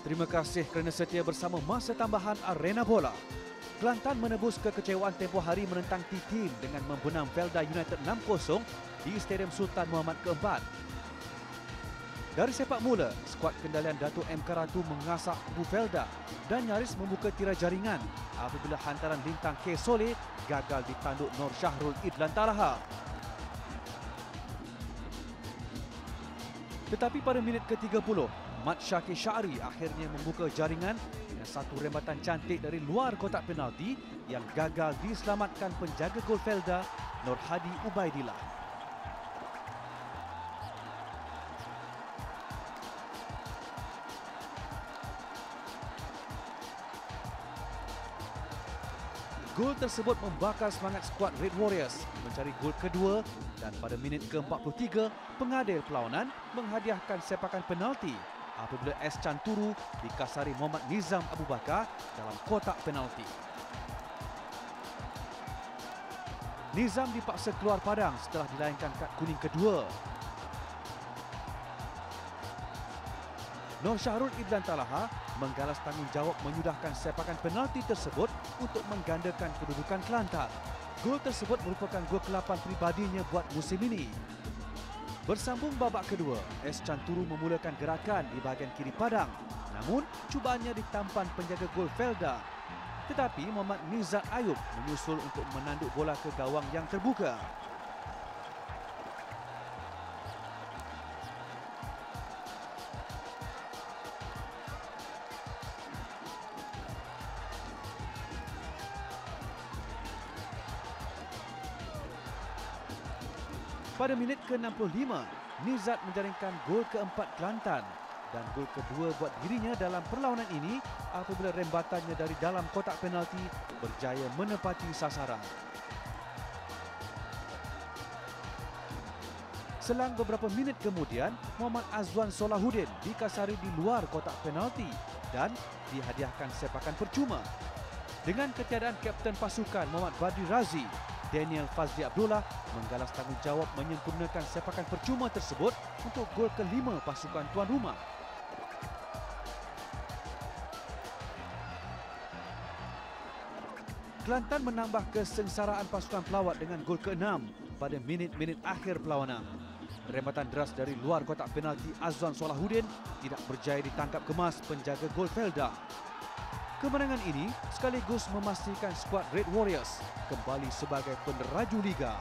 Terima kasih kerana setia bersama masa tambahan Arena Bola. Kelantan menebus kekecewaan tempoh hari menentang Titin dengan membenam Felda United 6-0 di Stadium Sultan Muhammad keempat. Dari sepak mula, skuad kendalian Datuk M. Karatu mengasak Abu Felda dan nyaris membuka tirai jaringan apabila hantaran lintang K. Soleh gagal ditanduk Nur Syahrul Idlan Talaha. Tetapi pada minit ke-30, Mat Syakir Syari akhirnya membuka jaringan dengan satu rembatan cantik dari luar kotak penalti yang gagal diselamatkan penjaga gol Felda, Nur Hadi Ubaidillah. Gol tersebut membakar semangat skuad Red Warriors mencari gol kedua dan pada minit ke-43, pengadil perlawanan menghadiahkan sepakan penalti apabila S. Canturu dikasari Muhammad Nizam Abu Bakar dalam kotak penalti. Nizam dipaksa keluar padang setelah dilayangkan kad kuning kedua. Nur Syahrul Idlan Talaha menggalas tanggungjawab menyudahkan sepakan penalti tersebut untuk menggandakan kedudukan Kelantan. Gol tersebut merupakan gol ke-8 pribadinya buat musim ini. Bersambung babak kedua, S. Canturu memulakan gerakan di bahagian kiri padang. Namun, cubaannya ditampan penjaga gol Felda. Tetapi Muhammad Nizat Ayub menyusul untuk menanduk bola ke gawang yang terbuka. Pada minit ke-65, Nizat menjaringkan gol keempat Kelantan dan gol kedua buat dirinya dalam perlawanan ini apabila rembatannya dari dalam kotak penalti berjaya menepati sasaran. Selang beberapa minit kemudian, Muhammad Azwan Solahuddin dikasari di luar kotak penalti dan dihadiahkan sepakan percuma. Dengan ketiadaan kapten pasukan Muhammad Badri Razi, Daniel Fazli Abdullah menggalas tanggungjawab menyempurnakan sepakan percuma tersebut untuk gol kelima pasukan tuan rumah. Kelantan menambah kesengsaraan pasukan pelawat dengan gol ke-6 pada minit-minit akhir perlawanan. Rembatan deras dari luar kotak penalti Azwan Solahuddin tidak berjaya ditangkap kemas penjaga gol Felda. Kemenangan ini sekaligus memastikan skuad Red Warriors kembali sebagai peneraju liga.